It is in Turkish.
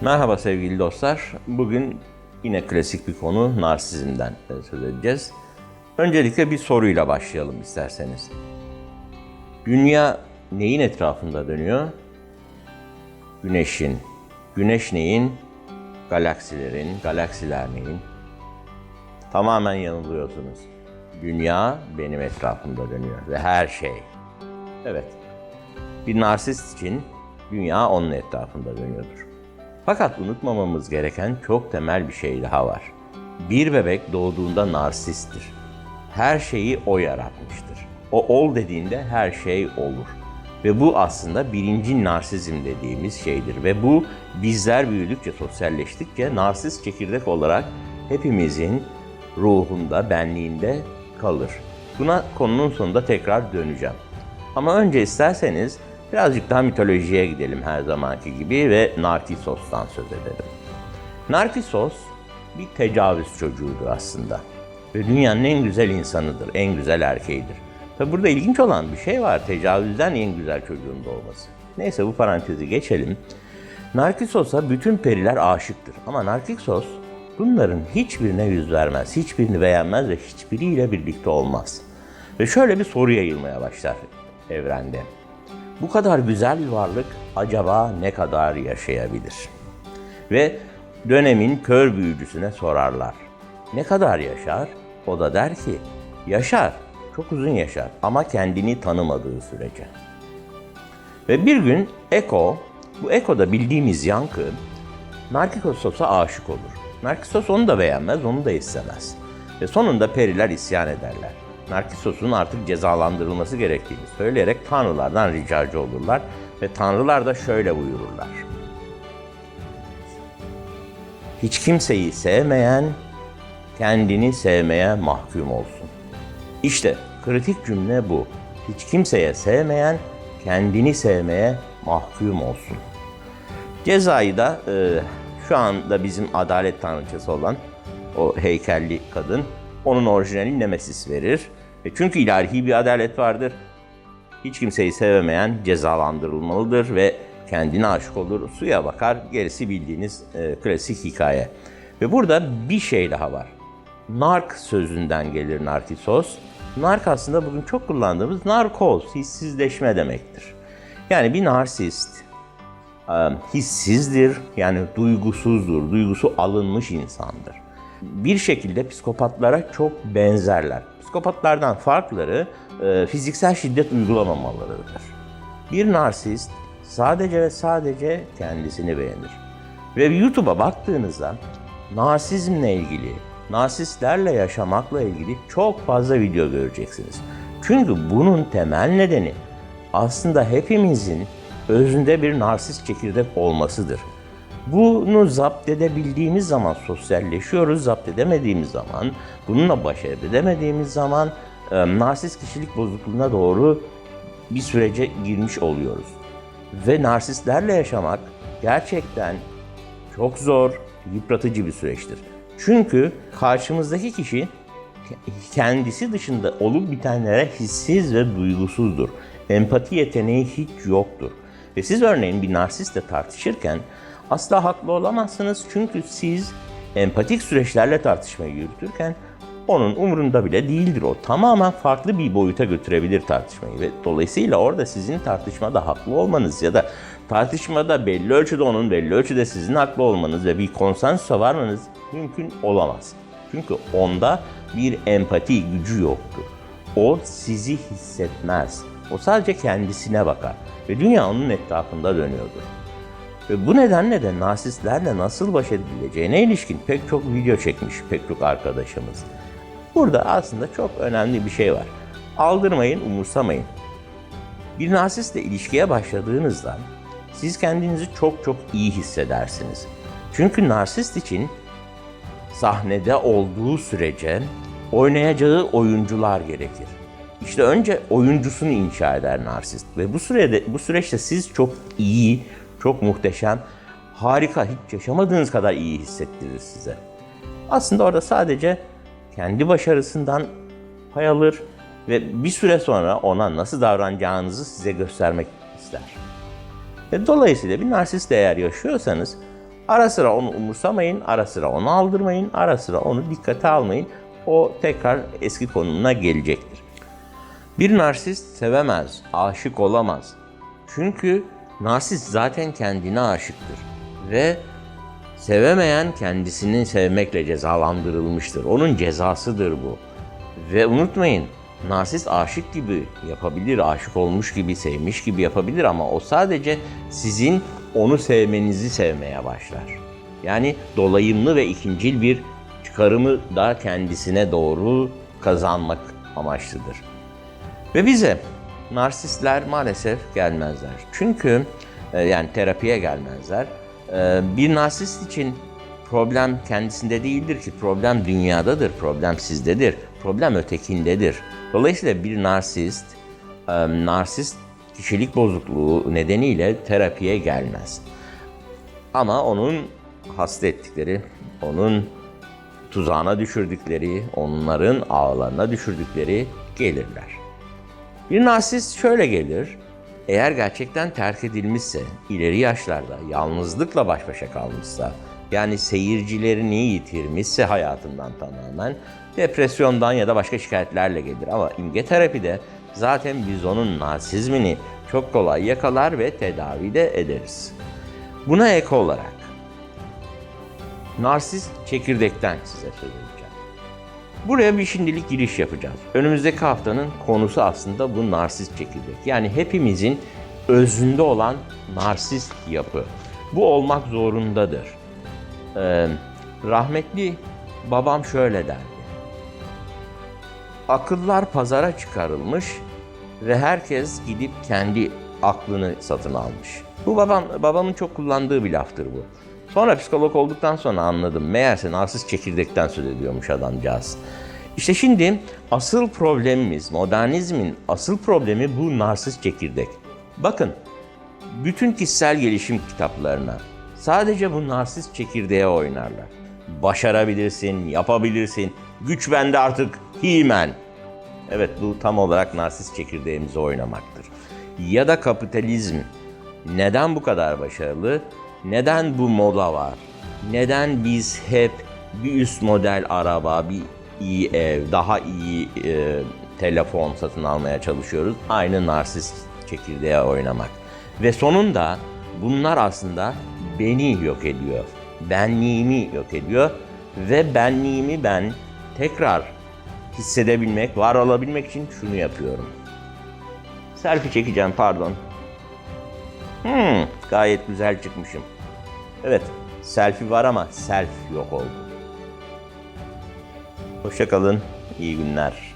Merhaba sevgili dostlar. Bugün yine klasik bir konu narsizmden söz edeceğiz. Öncelikle bir soruyla başlayalım isterseniz. Dünya neyin etrafında dönüyor? Güneşin. Güneş neyin? Galaksilerin, galaksiler neyin? Tamamen yanılıyorsunuz. Dünya benim etrafımda dönüyor ve her şey. Evet. Bir narsist için dünya onun etrafında dönüyordur. Fakat unutmamamız gereken çok temel bir şey daha var. Bir bebek doğduğunda narsisttir. Her şeyi o yaratmıştır. O ol dediğinde her şey olur. Ve bu aslında birinci narsizm dediğimiz şeydir. Ve bu bizler büyüdükçe, sosyalleştikçe narsist çekirdek olarak hepimizin ruhunda, benliğinde kalır. Buna konunun sonunda tekrar döneceğim. Ama önce isterseniz birazcık daha mitolojiye gidelim her zamanki gibi ve Narkissos'tan söz edelim. Narkissos bir tecavüz çocuğudur aslında. Ve dünyanın en güzel insanıdır, en güzel erkeğidir. Tabi burada ilginç olan bir şey var, tecavüzden en güzel çocuğun doğması. Neyse bu parantezi geçelim. Narkissos'a bütün periler aşıktır. Ama Narkissos bunların hiçbirine yüz vermez, hiçbirini beğenmez ve hiçbiriyle birlikte olmaz. Ve şöyle bir soru yayılmaya başlar evrende. Bu kadar güzel bir varlık acaba ne kadar yaşayabilir? Ve dönemin kör büyücüsüne sorarlar. Ne kadar yaşar? O da der ki, yaşar, çok uzun yaşar ama kendini tanımadığı sürece. Ve bir gün Eko, bu Eko'da bildiğimiz yankı, Narkissos'a aşık olur. Narkissos onu da beğenmez, onu da istemez. Ve sonunda periler isyan ederler. Narkissos'un artık cezalandırılması gerektiğini söyleyerek tanrılardan ricacı olurlar ve tanrılar da şöyle buyururlar. Hiç kimseyi sevmeyen kendini sevmeye mahkum olsun. İşte kritik cümle bu. Hiç kimseye sevmeyen kendini sevmeye mahkum olsun. Cezayı da e, şu anda bizim adalet tanrıçası olan o heykelli kadın onun orijinali Nemesis verir. E çünkü ilahi bir adalet vardır. Hiç kimseyi sevemeyen cezalandırılmalıdır ve kendine aşık olur, suya bakar. Gerisi bildiğiniz e, klasik hikaye. Ve burada bir şey daha var. Nark sözünden gelir narkisos. Nark aslında bugün çok kullandığımız narkoz, hissizleşme demektir. Yani bir narsist e, hissizdir, yani duygusuzdur, duygusu alınmış insandır. Bir şekilde psikopatlara çok benzerler. Psikopatlardan farkları e, fiziksel şiddet uygulamamalarıdır. Bir narsist sadece ve sadece kendisini beğenir. Ve YouTube'a baktığınızda narsizmle ilgili, narsistlerle yaşamakla ilgili çok fazla video göreceksiniz. Çünkü bunun temel nedeni aslında hepimizin özünde bir narsist çekirdek olmasıdır. Bunu zapt edebildiğimiz zaman sosyalleşiyoruz, zapt edemediğimiz zaman, bununla baş edemediğimiz zaman e, narsist kişilik bozukluğuna doğru bir sürece girmiş oluyoruz. Ve narsistlerle yaşamak gerçekten çok zor, yıpratıcı bir süreçtir. Çünkü karşımızdaki kişi kendisi dışında olup bitenlere hissiz ve duygusuzdur. Empati yeteneği hiç yoktur. Ve siz örneğin bir narsistle tartışırken asla haklı olamazsınız çünkü siz empatik süreçlerle tartışmayı yürütürken onun umurunda bile değildir o. Tamamen farklı bir boyuta götürebilir tartışmayı ve dolayısıyla orada sizin tartışmada haklı olmanız ya da tartışmada belli ölçüde onun belli ölçüde sizin haklı olmanız ve bir konsensusa varmanız mümkün olamaz. Çünkü onda bir empati gücü yoktur. O sizi hissetmez. O sadece kendisine bakar ve dünya onun etrafında dönüyordur. Ve bu nedenle de narsistlerle nasıl baş edileceğine ilişkin pek çok video çekmiş pek çok arkadaşımız. Burada aslında çok önemli bir şey var. Aldırmayın, umursamayın. Bir narsistle ilişkiye başladığınızda siz kendinizi çok çok iyi hissedersiniz. Çünkü narsist için sahnede olduğu sürece oynayacağı oyuncular gerekir. İşte önce oyuncusunu inşa eder narsist ve bu sürede bu süreçte siz çok iyi, çok muhteşem, harika, hiç yaşamadığınız kadar iyi hissettirir size. Aslında orada sadece kendi başarısından pay alır ve bir süre sonra ona nasıl davranacağınızı size göstermek ister. Ve dolayısıyla bir narsist eğer yaşıyorsanız Ara sıra onu umursamayın, ara sıra onu aldırmayın, ara sıra onu dikkate almayın. O tekrar eski konumuna gelecektir. Bir narsist sevemez, aşık olamaz. Çünkü narsist zaten kendine aşıktır ve sevemeyen kendisini sevmekle cezalandırılmıştır. Onun cezasıdır bu. Ve unutmayın, narsist aşık gibi yapabilir, aşık olmuş gibi, sevmiş gibi yapabilir ama o sadece sizin onu sevmenizi sevmeye başlar. Yani dolayımlı ve ikincil bir çıkarımı da kendisine doğru kazanmak amaçlıdır. Ve bize narsistler maalesef gelmezler. Çünkü e, yani terapiye gelmezler. E, Bir narsist için problem kendisinde değildir ki problem dünyadadır, problem sizdedir, problem ötekindedir. Dolayısıyla bir narsist, e, narsist kişilik bozukluğu nedeniyle terapiye gelmez. Ama onun hasta ettikleri, onun tuzağına düşürdükleri, onların ağlarına düşürdükleri gelirler. Bir narsist şöyle gelir. Eğer gerçekten terk edilmişse, ileri yaşlarda yalnızlıkla baş başa kalmışsa, yani seyircilerini yitirmişse hayatından tamamen, depresyondan ya da başka şikayetlerle gelir. Ama imge terapide zaten biz onun narsizmini çok kolay yakalar ve tedavi de ederiz. Buna ek olarak narsist çekirdekten size söz. Buraya bir şimdilik giriş yapacağız. Önümüzdeki haftanın konusu aslında bu narsist çekirdek. Yani hepimizin özünde olan narsist yapı. Bu olmak zorundadır. Ee, rahmetli babam şöyle derdi. Akıllar pazara çıkarılmış ve herkes gidip kendi aklını satın almış. Bu babam babamın çok kullandığı bir laftır bu. Sonra psikolog olduktan sonra anladım. Meğerse narsist çekirdekten söz ediyormuş adamcağız. İşte şimdi asıl problemimiz, modernizmin asıl problemi bu narsist çekirdek. Bakın, bütün kişisel gelişim kitaplarına sadece bu narsist çekirdeğe oynarlar. Başarabilirsin, yapabilirsin, güç bende artık, himen. Evet bu tam olarak narsist çekirdeğimizi oynamaktır. Ya da kapitalizm neden bu kadar başarılı? Neden bu moda var? Neden biz hep bir üst model araba, bir iyi ev, daha iyi e, telefon satın almaya çalışıyoruz? Aynı narsist çekirdeğe oynamak. Ve sonunda bunlar aslında beni yok ediyor. Benliğimi yok ediyor. Ve benliğimi ben tekrar hissedebilmek, var olabilmek için şunu yapıyorum. Selfie çekeceğim pardon. Hmm, gayet güzel çıkmışım. Evet, selfie var ama self yok oldu. Hoşçakalın, iyi günler.